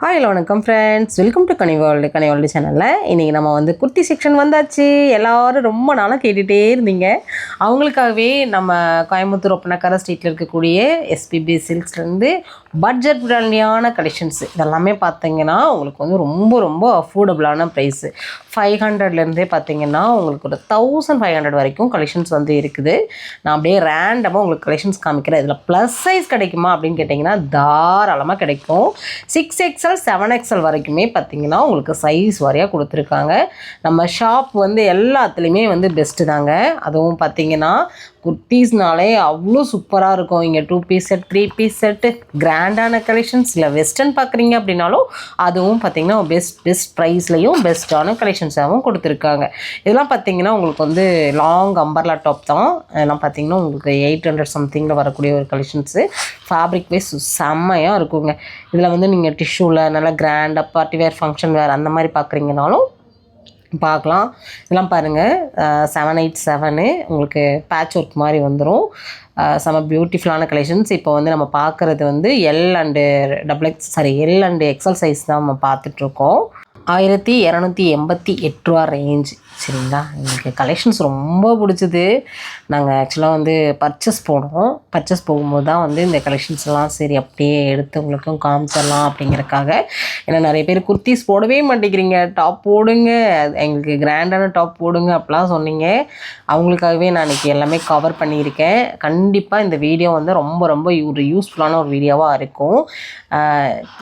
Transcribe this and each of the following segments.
Hi hello வணக்கம் friends welcome to கனிவால்டு கனிவால்டு சேனலில் இன்றைக்கி நம்ம வந்து குர்த்தி செக்ஷன் வந்தாச்சு. எல்லோரும் ரொம்ப நாளாக கேட்டுகிட்டே இருந்தீங்க. அவங்களுக்காகவே நம்ம கோயம்புத்தூர் ஒப்பனக்கார ஸ்ட்ரீட்டில் இருக்கக்கூடிய எஸ்பிபி சில்க்ஸ்லேருந்து பட்ஜெட் ஃப்ரெண்ட்லியான கலெக்ஷன்ஸ் இதெல்லாமே பார்த்தீங்கன்னா உங்களுக்கு வந்து ரொம்ப ரொம்ப அஃபோர்டபுளான ப்ரைஸு ஃபைவ் ஹண்ட்ரட்லேருந்தே பார்த்தீங்கன்னா உங்களுக்கு ஒரு தௌசண்ட் ஃபைவ் ஹண்ட்ரட் வரைக்கும் கலெக்ஷன்ஸ் வந்து இருக்குது. நான் அப்படியே ரேண்டமாக உங்களுக்கு கலெக்ஷன்ஸ் காமிக்கிறேன். இதில் ப்ளஸ் சைஸ் கிடைக்குமா அப்படின்னு கேட்டிங்கன்னா தாராளமாக கிடைக்கும். சிக்ஸ் எக்ஸல் செவன் எக்ஸல் வரைக்குமே பார்த்தீங்கன்னா உங்களுக்கு சைஸ் வரையாக கொடுத்துருக்காங்க. நம்ம ஷாப் வந்து எல்லாத்துலேயுமே வந்து பெஸ்ட்டு தாங்க. அதுவும் பார்த்தீங்கன்னா குர்த்தீஸ்னாலே அவ்வளோ சூப்பராக இருக்கும். இங்கே two piece set three piece set கிராண்டான கலெக்ஷன்ஸ் இல்லை வெஸ்டர்ன் பார்க்குறீங்க அப்படின்னாலும் அதுவும் பார்த்தீங்கன்னா பெஸ்ட் பெஸ்ட் ப்ரைஸ்லேயும் பெஸ்ட்டான ஆப்ஷன்ஸாகவும் கொடுத்துருக்காங்க. இதெல்லாம் பார்த்தீங்கன்னா உங்களுக்கு வந்து லாங் அம்பர்லா டாப் தான். இதெல்லாம் பார்த்தீங்கன்னா உங்களுக்கு எயிட் ஹண்ட்ரட் சம்திங்கில் வரக்கூடிய ஒரு கலெக்ஷன்ஸு ஃபேப்ரிக் வைஸ் செம்மையாக இருக்குங்க. இதில் வந்து நீங்கள் டிஷ்யூவில் நல்லா கிராண்டாக பார்ட்டி வேர் ஃபங்க்ஷன் வேர் அந்த மாதிரி பார்க்குறீங்கனாலும் பார்க்கலாம் இதெல்லாம் பாருங்கள் செவன் எயிட் செவனு உங்களுக்கு பேட்ச் ஒர்க் மாதிரி வந்துடும் செம பியூட்டிஃபுல்லான கலெக்ஷன்ஸ் இப்போ வந்து நம்ம பார்க்குறது வந்து L and double X sorry L and XL size தான் நம்ம பார்த்துட்ருக்கோம் ஆயிரத்தி இரநூத்தி எண்பத்தி எட்டு ரூபா ரேஞ்ச் சரிங்களா? எங்களுக்கு கலெக்ஷன்ஸ் ரொம்ப பிடிச்சது. நாங்கள் ஆக்சுவலாக வந்து பர்ச்சேஸ் போனோம். பர்ச்சேஸ் போகும்போது தான் வந்து இந்த கலெக்ஷன்ஸ் எல்லாம் சரி அப்படியே எடுத்து உங்களுக்கும் காமிச்சிடலாம் அப்படிங்கிறக்காக ஏன்னா நிறைய பேர் குர்த்திஸ் போடவே மாட்டேங்கிறீங்க. டாப் போடுங்க. எங்களுக்கு கிராண்டான டாப் போடுங்க அப்படிலாம் சொன்னீங்க. அவங்களுக்காகவே நான் இன்றைக்கி எல்லாமே கவர் பண்ணியிருக்கேன். கண்டிப்பாக இந்த வீடியோ வந்து ரொம்ப ரொம்ப ஒரு யூஸ்ஃபுல்லான ஒரு வீடியோவாக இருக்கும்.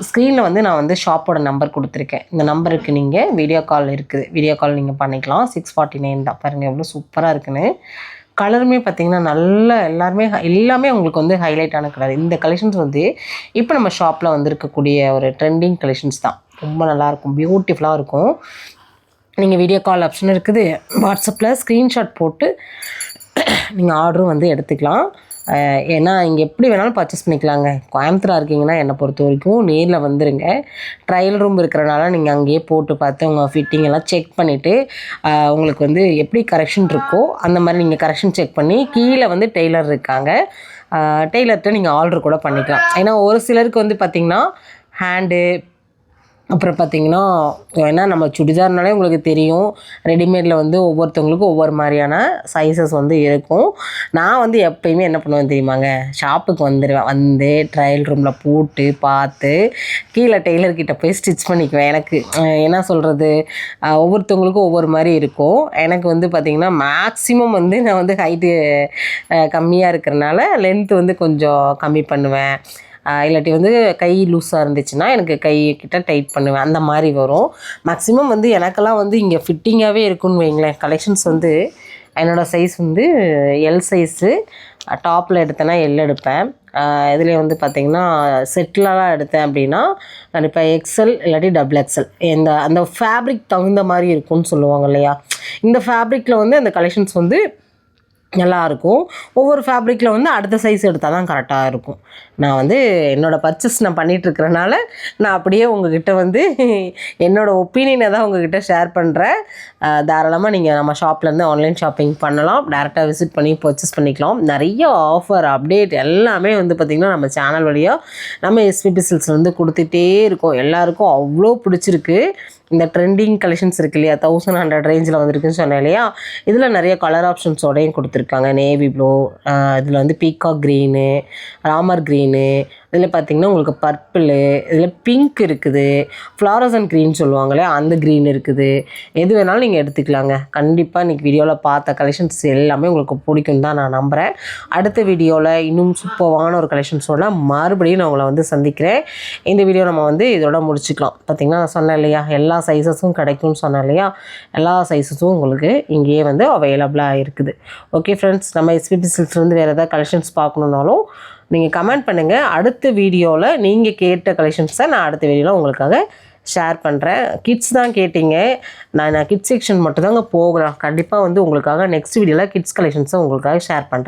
ஸ்க்ரீனில் வந்து நான் வந்து ஷாப்போட நம்பர் கொடுத்துருக்கேன். இந்த நம்பர் இருக்குது நீங்கள் வீடியோ கால் இருக்குது. வீடியோ கால் நீங்கள் பண்ணிக்கலாம். சிக்ஸ் ஃபார்ட்டி நைன் தான். பாருங்கள் எவ்வளோ சூப்பராக இருக்குன்னு. கலருமே பார்த்திங்கன்னா நல்ல எல்லாருமே எல்லாமே உங்களுக்கு வந்து ஹைலைட்டான கலர் இந்த கலெக்ஷன்ஸ் வந்து இப்போ நம்ம ஷாப்பில் வந்திருக்கக்கூடிய ஒரு ட்ரெண்டிங் கலெக்ஷன்ஸ் தான். ரொம்ப நல்லாயிருக்கும் பியூட்டிஃபுல்லாக இருக்கும். நீங்கள் வீடியோ கால் ஆப்ஷன் இருக்குது. வாட்ஸ்அப்பில் ஸ்க்ரீன்ஷாட் போட்டு நீங்கள் ஆர்டரும் வந்து எடுத்துக்கலாம். ஏன்னா இங்கே எப்படி வேணாலும் பர்ச்சேஸ் பண்ணிக்கலாங்க. கோயம்புத்தூராக இருக்கீங்கன்னா என்னை பொறுத்த வரைக்கும் நேரில் வந்துடுங்க ட்ரையல் ரூம் இருக்கிறனால நீங்கள் அங்கேயே போட்டு பார்த்து உங்கள் ஃபிட்டிங் எல்லாம் செக் பண்ணிவிட்டு உங்களுக்கு வந்து எப்படி கரெக்ஷன் இருக்கோ அந்த மாதிரி நீங்கள் கரெக்ஷன் செக் பண்ணி கீழே வந்து டெய்லர் இருக்காங்க. டெய்லர்கிட்ட நீங்கள் ஆர்டர் கூட பண்ணிக்கலாம். ஏன்னா ஒரு சிலருக்கு வந்து பார்த்திங்கன்னா ஹேண்டு அப்புறம் பார்த்திங்கன்னா ஏன்னா நம்ம சுடிதார்னாலே உங்களுக்கு தெரியும் ரெடிமேடில் வந்து ஒவ்வொருத்தவங்களுக்கும் ஒவ்வொரு மாதிரியான சைஸஸ் வந்து இருக்கும். நான் வந்து எப்பயுமே என்ன பண்ணுவேன் தெரியுமாங்க? ஷாப்புக்கு வந்துடுவேன் வந்து ட்ரையல் ரூமில் போட்டு பார்த்து கீழே டெய்லர்கிட்ட போய் ஸ்டிச் பண்ணிக்குவேன் எனக்கு. என்ன சொல்கிறது ஒவ்வொருத்தவங்களுக்கும் ஒவ்வொரு மாதிரி இருக்கும். எனக்கு வந்து பார்த்திங்கன்னா மேக்ஸிமம் வந்து நான் வந்து ஹைட்டு கம்மியாக இருக்கிறனால லென்த்து வந்து கொஞ்சம் கம்மி பண்ணுவேன். இல்லாட்டி வந்து கை லூஸாக இருந்துச்சுன்னா எனக்கு கை கிட்ட டைட் பண்ணுவேன். அந்த மாதிரி வரும். மேக்ஸிமம் வந்து எனக்கெல்லாம் வந்து இங்கே ஃபிட்டிங்காகவே இருக்குன்னு வைங்களேன். கலெக்ஷன்ஸ் வந்து என்னோடய சைஸ் வந்து எல் சைஸு டாப்பில் எடுத்தேன்னா எல் எடுப்பேன். இதில் வந்து பார்த்திங்கன்னா செட்டிலலாம் எடுத்தேன் அப்படின்னா கண்டிப்பாக எக்ஸல் இல்லாட்டி டபுள் எக்ஸல் இந்த அந்த ஃபேப்ரிக் தகுந்த மாதிரி இருக்கும்னு சொல்லுவாங்க இல்லையா? இந்த ஃபேப்ரிக்கில் வந்து அந்த கலெக்ஷன்ஸ் வந்து நல்லாயிருக்கும். ஒவ்வொரு ஃபேப்ரிக்கில் வந்து அடுத்த சைஸ் எடுத்தால் தான் கரெக்டாக இருக்கும். நான் வந்து என்னோடய பர்ச்சேஸ் நான் பண்ணிகிட்ருக்கிறனால நான் அப்படியே உங்ககிட்ட வந்து என்னோடய ஒப்பீனியனை தான் உங்ககிட்ட ஷேர் பண்ணுறேன் தாராளமாக நீங்கள் நம்ம ஷாப்லேருந்து ஆன்லைன் ஷாப்பிங் பண்ணலாம். டேரெக்டாக விசிட் பண்ணி பர்ச்சேஸ் பண்ணிக்கலாம். நிறைய ஆஃபர் அப்டேட் எல்லாமே வந்து பார்த்திங்கன்னா நம்ம சேனல் வழியாக நம்ம எஸ்பிபிசில்ஸ் வந்து கொடுத்துட்டே இருக்கோம். எல்லாருக்கும் அவ்வளோ பிடிச்சிருக்கு. இந்த ட்ரெண்டிங் கலெக்ஷன்ஸ் இருக்கு இல்லையா? தௌசண்ட் ஹண்ட்ரட் ரேஞ்சில் வந்துருக்குன்னு சொன்னேன் இல்லையா? இதில் நிறைய கலர் ஆப்ஷன்ஸோடையும் கொடுத்துருக்கு கொடுத்துருக்காங்க நேவி ப்ளூ இதில் வந்து பீகாக் க்ரீனு ராமர் க்ரீனு இதில் பார்த்திங்கன்னா உங்களுக்கு பர்பிளு இதில் பிங்க் இருக்குது. ஃப்ளாரசன் க்ரீன் சொல்லுவாங்களே அந்த க்ரீன் இருக்குது. எது வேணாலும் நீங்கள் எடுத்துக்கலாங்க. கண்டிப்பாக இன்றைக்கி வீடியோவில் பார்த்த கலெக்ஷன்ஸ் எல்லாமே உங்களுக்கு பிடிக்கும் தான் நான் நம்புகிறேன் அடுத்த வீடியோவில் இன்னும் சூப்பரான ஒரு கலெக்ஷன்ஸோட மறுபடியும் நான் உங்களை வந்து சந்திக்கிறேன். இந்த வீடியோ நம்ம வந்து இதோட முடிச்சுக்கலாம். பார்த்திங்கன்னா நான் சொன்னேன் இல்லையா? எல்லா சைஸஸும் கிடைக்கும்னு சொன்னேன் இல்லையா? எல்லா சைஸஸும் உங்களுக்கு இங்கேயே வந்து அவைலபிளாக இருக்குது. ஓகே ஃப்ரெண்ட்ஸ் நம்ம எஸ்பிபி சில்ஸ்லேருந்து வேறு ஏதாவது கலெக்ஷன்ஸ் பார்க்கணுன்னாலும் நீங்கள் கமெண்ட் பண்ணுங்கள் அடுத்த வீடியோவில் நீங்கள் கேட்ட கலெக்ஷன்ஸை நான் அடுத்த வீடியோவில் உங்களுக்காக ஷேர் பண்ணுறேன் கிட்ஸ் தான் கேட்டிங்க. நான் நான் கிட்ஸ் செக்ஷன் மட்டும்தாங்க போகிறேன் கண்டிப்பாக வந்து உங்களுக்காக நெக்ஸ்ட் வீடியோவில் கிட்ஸ் கலெக்ஷன்ஸை உங்களுக்காக ஷேர் பண்ணுறேன்